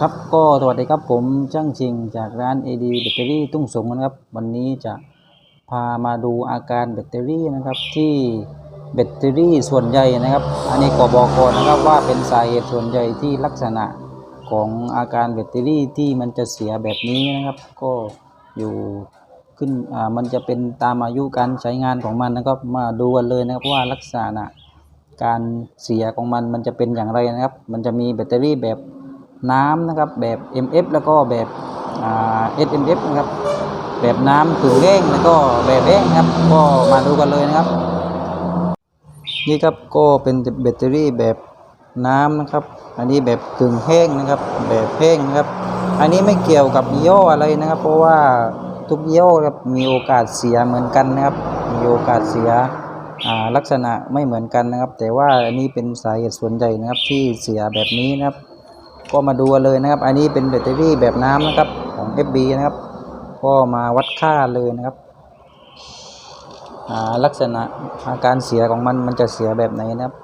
ครับก็สวัสดีครับผมช่างชิงจากร้าน AD แบตเตอรี่ตุ้งสงนะครับ วันนี้จะพามาดูอาการแบตเตอรี่นะครับที่แบตเตอรี่ส่วนใหญ่นะครับ อันนี้ขอบอกก่อนนะครับว่าเป็นสาเหตุส่วนใหญ่ที่ลักษณะของอาการแบตเตอรี่ที่มันจะเสียแบบนี้นะครับ ก็อยู่ขึ้นอ่ามันจะเป็นตามอายุการใช้งานของมันนะครับมาดูกันเลยนะครับว่าลักษณะการเสียของมันมันจะเป็นอย่างไรนะครับ มันจะมีแบตเตอรี่แบบ น้ำนะครับแบบ MF แล้วก็แบบ SMF นะครับแบบน้ำคือแห้งแล้วก็แบบแห้งครับ ก็มาดูกันเลยนะครับ นี่ครับก็เป็นแบตเตอรี่แบบน้ำนะครับ อันนี้แบบกึ่งแห้งนะครับ แบบแห้งนะครับ อันนี้ไม่เกี่ยวกับยี่ห้ออะไรนะครับ เพราะว่าทุกยี่ห้อครับมีโอกาสเสียเหมือนกันนะครับ มีโอกาสเสียลักษณะไม่เหมือนกันนะครับ แต่ว่าอันนี้เป็นสาเหตุส่วนใหญ่นะครับที่เสียแบบนี้นะครับ ก็มาดูเลยนะครับ อันนี้เป็นแบตเตอรี่แบบน้ำนะครับของ FB นะครับ ก็มาวัดค่าเลยนะครับอ่าลักษณะอาการเสียของมันมันจะเสียแบบไหนนะครับ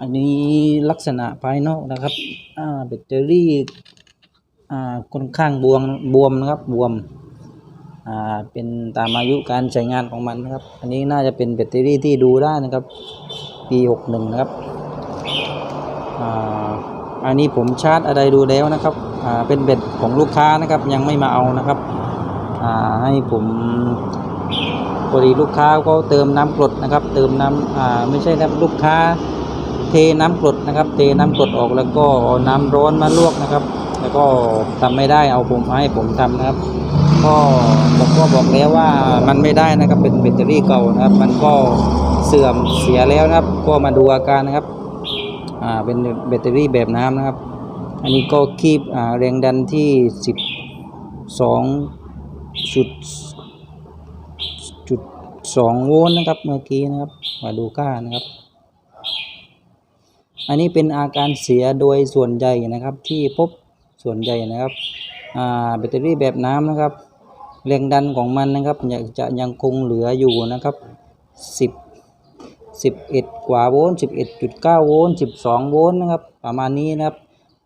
อันนี้ลักษณะภายนอกนะครับอ่าแบตเตอรี่อ่าค่อนข้างบวมบวมนะครับบวมอ่าเป็นตามอายุการใช้งานของมันนะครับ อันนี้น่าจะเป็นแบตเตอรี่ที่ดูได้นะครับ ปี 61 นะครับ อันนี้ผมชาร์จอะไรดูแล้วนะครับเป็นเบ็ดของลูกค้านะครับยังไม่มาเอานะครับให้ผมพอดีลูกค้าก็เติมน้ำกรดนะครับ เติมน้ำไม่ใช่ครับลูกค้า เทน้ำกรดนะครับ เทน้ำกรดออกแล้วก็เอาน้ำร้อนมาลวกนะครับ แล้วก็ทำไม่ได้เอาผมให้ผมทำนะครับก็ผมก็บอกแล้วว่ามันไม่ได้นะครับเป็นแบตเตอรี่เก่านะครับ มันก็เสื่อมเสียแล้วนะครับ ก็มาดูอาการนะครับ อ่าเป็นแบตเตอรี่แบบน้ำนะครับ อันนี้ก็คีบอ่าแรงดันที่สิบสองจุดจุดสองโวลต์นะครับเมื่อกี้นะครับมาดูค่านะครับอันนี้เป็นอาการเสียโดยส่วนใหญ่นะครับที่พบส่วนใหญ่นะครับอ่าแบตเตอรี่แบบน้ำนะครับ แรงดันของมันนะครับจะยังคงเหลืออยู่นะครับ สิบเอ็ดกว่าโวลต์สิบเอ็ดจุดเก้าโวลต์สิบสองโวลต์นะครับ ประมาณนี้นะครับ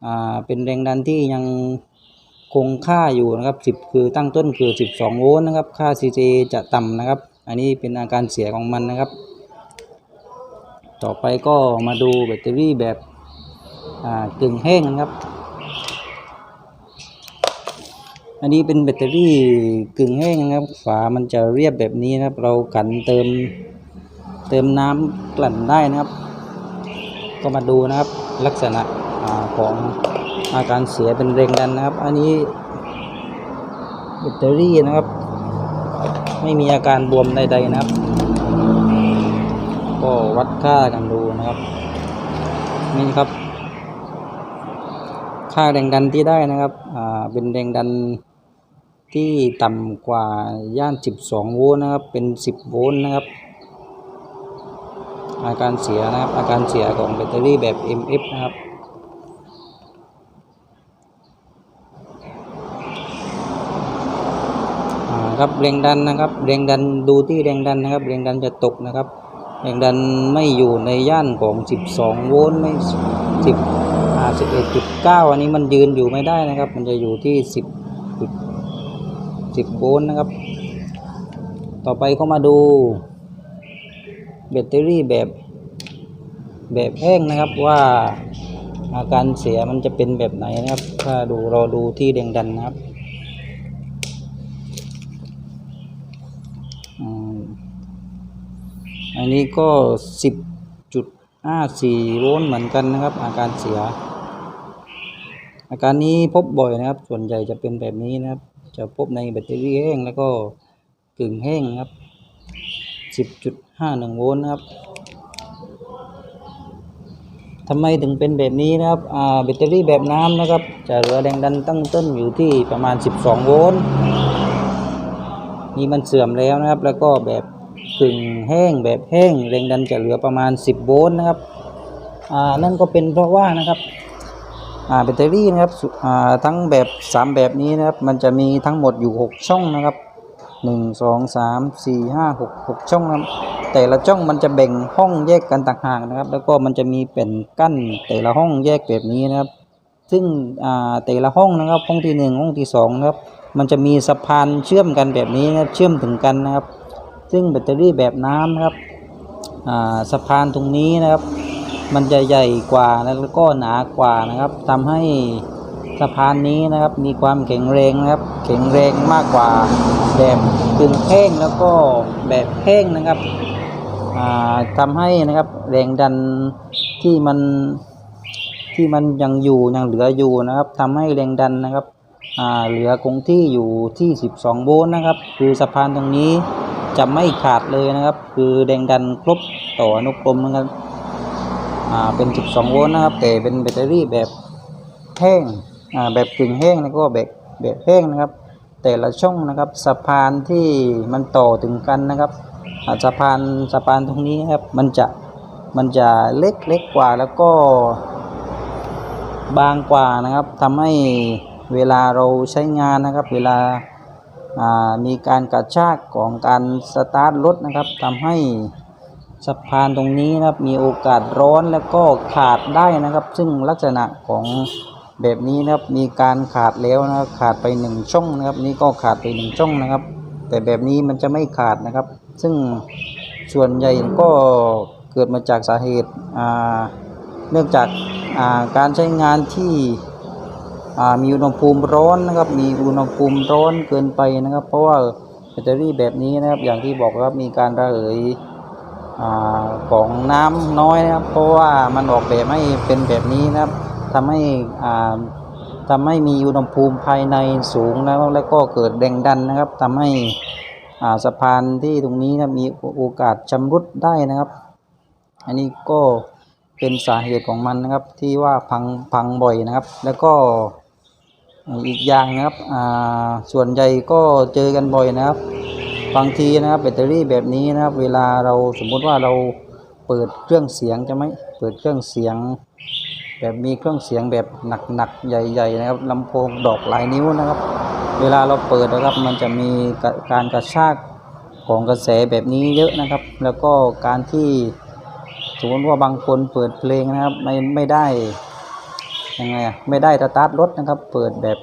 อ่าเป็นแรงดันที่ยังคงค่าอยู่นะครับสิบคือตั้งต้นคือสิบสองโวลต์นะครับ ค่า CJ จะต่ำนะครับ อันนี้เป็นอาการเสียของมันนะครับ ต่อไปก็มาดูแบตเตอรี่แบบอ่ากึ่งแห้งนะครับ อันนี้เป็นแบตเตอรี่กึ่งแห้งนะครับ ฝามันจะเรียบแบบนี้นะครับ เรากันเติม เติมน้ำกลั่นได้นะครับ ก็มาดูนะครับลักษณะอาของอาการเสียเป็นแรงดันนะครับ อันนี้แบตเตอรี่นะครับ ไม่มีอาการบวมใดๆนะครับ ก็วัดค่ากันดูนะครับ นี่ครับ ค่าแรงดันที่ได้นะครับอ่าเป็นแรงดันที่ต่ำกว่าย่าน 12 โวลต์นะครับ เป็น 10 โวลต์นะครับ อาการเสียนะครับ อาการเสียของแบตเตอรี่แบบ MF นะครับครับแรงดันนะครับแรงดันดูที่แรงดันนะครับแรงดันจะตกนะครับแรงดันไม่อยู่ในย่านของ 12 โวลต์ไม่10อ่า11.9 อันนี้มันยืนอยู่ไม่ได้นะครับ มันจะอยู่ที่ 10จุด10 โวลต์นะครับ ต่อไปก็มาดู แบตเตอรี่แบบแบบแห้งนะครับว่าอาการเสียมันจะเป็นแบบไหนนะครับ ถ้าดูเราดูที่แรงดันนะครับอันนี้ก็สิบจุดห้าสี่โวลต์เหมือนกันนะครับ อาการเสีย อาการนี้พบบ่อยนะครับ ส่วนใหญ่จะเป็นแบบนี้นะครับ จะพบในแบตเตอรี่แห้งแล้วก็กึ่งแห้งนะครับ สิบจุดห้าหนึ่งโวลต์นะครับทำไมถึงเป็นแบบนี้นะครับอ่าแบตเตอรี่แบบน้ำนะครับ จะเหลือแรงดันตั้งต้นอยู่ที่ประมาณ 12 โวลต์นี่มันเสื่อมแล้วนะครับ แล้วก็แบบกึ่งแห้งแบบแห้งแรงดันจะเหลือประมาณ 10 โวลต์นะครับอ่านั่นก็เป็นเพราะว่านะครับอ่าแบตเตอรี่นะครับอ่าทั้งแบบ 3 แบบนี้นะครับ มันจะมีทั้งหมดอยู่ 6 ช่องนะครับ 1 2 3 4 5 6 6ช่องนะครับแต่ละช่องมันจะแบ่งห้องแยกกันต่างหากนะครับ แล้วก็มันจะมีเป็นกั้นแต่ละห้องแยกแบบนี้นะครับ ซึ่งแต่ละห้องนะครับห้องที่หนึ่งห้องที่สองนะครับ มันจะมีสะพานเชื่อมกันแบบนี้นะครับเชื่อมถึงกันนะครับ ซึ่งแบตเตอรี่แบบน้ำนะครับสะพานตรงนี้นะครับ มันจะใหญ่กว่าแล้วก็หนากว่านะครับทำให้ สะพานนี้นะครับมีความแข็งแรงนะครับ แข็งแรงมากกว่าแบบกึ่งแห้งแล้วก็แบบแห้งนะครับอ่าทำให้นะครับแรงดันที่มันที่มันยังอยู่ยังเหลืออยู่นะครับทำให้แรงดันนะครับเหลือคงที่อยู่ที่ 12 โวลต์นะครับ คือสะพานตรงนี้จะไม่ขาดเลยนะครับ คือแรงดันครบต่ออนุกรมนะครับเป็น 12 โวลต์นะครับแต่เป็นแบตเตอรี่แบบแห้ง แบบกึ่งแห้งแล้วก็แบบแบบแห้งนะครับ แต่ละช่องนะครับสะพานที่มันต่อถึงกันนะครับสะพานสะพานตรงนี้ครับมันจะมันจะเล็กเล็กกว่าแล้วก็บางกว่านะครับทำให้เวลาเราใช้งานนะครับ เวลาอ่ามีการกระชากของการสตาร์ทรถนะครับทำให้สะพานตรงนี้นะครับมีโอกาสร้อนแล้วก็ขาดได้นะครับ ซึ่งลักษณะของ แบบนี้นะครับมีการขาดแล้วนะครับขาดไปหนึ่งช่องนะครับ นี่ก็ขาดไปหนึ่งช่องนะครับ แต่แบบนี้มันจะไม่ขาดนะครับ ซึ่งส่วนใหญ่ก็เกิดมาจากสาเหตุเนื่องจากาการใช้งานที่มีอุณหภูมิร้อนนะครับ มีอุณหภูมิร้อนเกินไปนะครับ เพราะว่าแบตเตอรี่แบบนี้นะครับ อย่างที่บอกครับมีการระเหยอของน้ำน้อยนะครับ เพราะว่ามันออกแบบให้เป็นแบบนี้นะครับ ทำให้อ่าทำให้มีอุณหภูมิภายในสูงนะแล้วก็เกิดแรงดันนะครับทำให้อ่าสะพานที่ตรงนี้นะมีโอกาสชำรุดได้นะครับ อันนี้ก็เป็นสาเหตุของมันนะครับที่ว่าพังพังบ่อยนะครับ แล้วก็อีกอย่างนะครับอ่าส่วนใหญ่ก็เจอกันบ่อยนะครับบางทีนะครับแบตเตอรี่แบบนี้นะครับ เวลาเราสมมุติว่าเราเปิดเครื่องเสียงจะไหมเปิดเครื่องเสียง แบบมีเครื่องเสียงแบบหนักๆ ใหญ่ๆนะครับลำโพงดอกหลายนิ้วนะครับ เวลาเราเปิดนะครับมันจะมีการกระชากของกระแสแบบนี้เยอะนะครับ แล้วก็การที่สมมติว่าบางคนเปิดเพลงนะครับไม่ไม่ได้ยังไงอะไม่ได้สตาร์ทรถนะครับ เปิดแบบ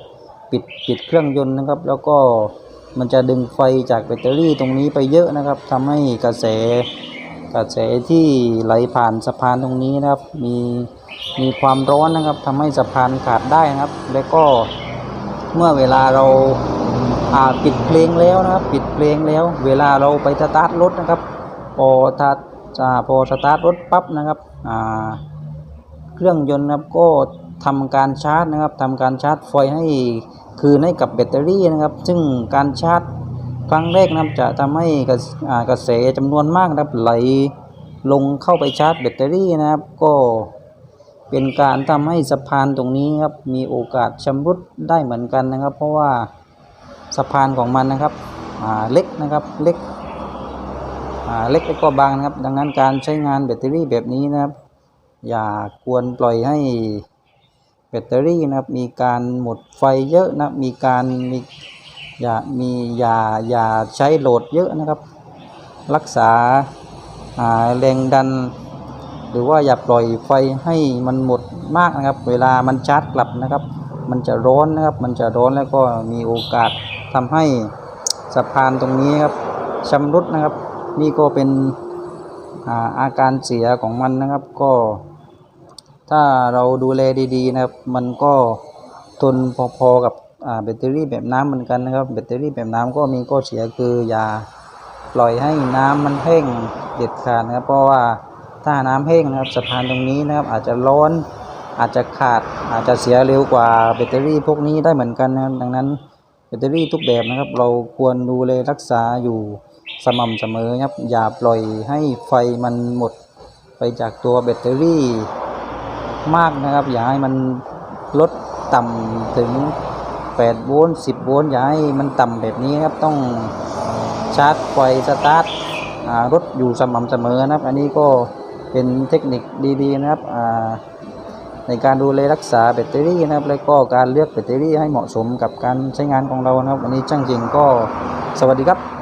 ปิดปิดเครื่องยนต์นะครับ แล้วก็มันจะดึงไฟจากแบตเตอรี่ตรงนี้ไปเยอะนะครับทำให้กระแสกระแสที่ไหลผ่านสะพานตรงนี้นะครับ มี มีความร้อนนะครับทำให้สะพานขาดได้นะครับ แล้วก็เมื่อเวลาเราอาปิดเพลงแล้วนะครับ ปิดเพลงแล้ว เวลาเราไปสตาร์ทรถนะครับ พอถ้าอ่าพอสตาร์ทรถปั๊บนะครับเครื่องยนต์นะครับก็ทำการชาร์จนะครับทำการชาร์จไฟให้คืนให้กับแบตเตอรี่นะครับ ซึ่งการชาร์จครั้งแรกนะครับจะทำให้กระอ่ากระแสจำนวนมากนะครับไหลลงเข้าไปชาร์จแบตเตอรี่นะครับ ก็ เป็นการทำให้สะพานตรงนี้ครับมีโอกาสชำรุดได้เหมือนกันนะครับ เพราะว่าสะพานของมันนะครับเล็กนะครับเล็กเล็กแล้วก็บางนะครับ ดังนั้นการใช้งานแบตเตอรี่แบบนี้นะครับ อย่าควรปล่อยให้แบตเตอรี่นะครับ มีการหมดไฟเยอะนะมีการมีอย่ามีอย่าอย่าใช้โหลดเยอะนะครับ รักษาาแรงดัน หรือว่าอย่าปล่อยไฟให้มันหมดมากนะครับ เวลามันชาร์จกลับนะครับ มันจะร้อนนะครับ มันจะร้อนแล้วก็มีโอกาสทำให้สะพานตรงนี้ครับชำรุดนะครับ นี่ก็เป็นอาอาการเสียของมันนะครับ ก็ ถ้าเราดูแลดีๆนะครับ มันก็ทนพอๆกับแบตเตอรี่แบบน้ำเหมือนกันนะครับ แบตเตอรี่แบบน้ำก็มีข้อเสียคืออย่าปล่อยให้น้ำมันแห้งเด็ดขาดนะครับ เพราะว่า ถ้าน้ำแห้งนะครับสะพานตรงนี้นะครับอาจจะร้อนอาจจะขาดอาจจะเสียเร็วกว่าแบตเตอรี่พวกนี้ได้เหมือนกันนะครับดังนั้นแบตเตอรี่ทุกแบบนะครับ เราควรดูแลรักษาอยู่สม่ำเสมอครับอย่าปล่อยให้ไฟมันหมดไปจากตัวแบตเตอรี่มากนะครับ อย่าให้มันลดต่ำถึง8โวลต์10โวลต์อย่าให้มันต่ำแบบนี้ครับต้องชาร์จไฟสตาร์ทรถอยู่สม่ำเสมอนะครับ อันนี้ก็ เป็นเทคนิคดีๆนะครับในการดูแลรักษาแบตเตอรี่นะครับ แล้วก็การเลือกแบตเตอรี่ให้เหมาะสมกับการใช้งานของเรานะครับ วันนี้ช่างจริงก็สวัสดีครับ